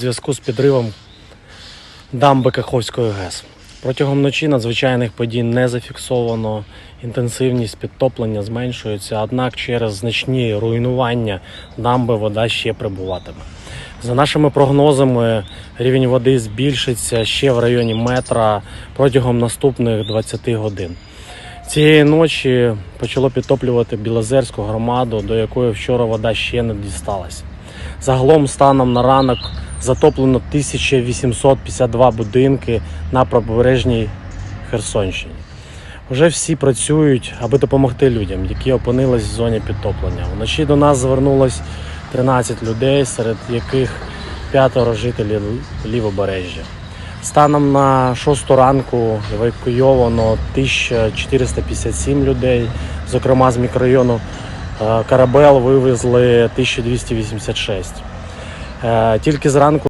У зв'язку з підривом дамби Каховської ГЕС. Протягом ночі надзвичайних подій не зафіксовано. Інтенсивність підтоплення зменшується, однак через значні руйнування дамби вода ще прибуватиме. За нашими прогнозами, рівень води збільшиться ще в районі метра протягом наступних 20 годин. Цієї ночі почало підтоплювати Білозерську громаду, до якої вчора вода ще не дісталася. Загалом станом на ранок затоплено 1852 будинки на правобережній Херсонщині. Вже всі працюють, аби допомогти людям, які опинились в зоні підтоплення. Вночі до нас звернулось 13 людей, серед яких п'ятеро жителів лівобережжя. Станом на 6 ранку евакуйовано 1457 людей, зокрема з мікрорайону е, Карабел вивезли 1286. Е, Тільки зранку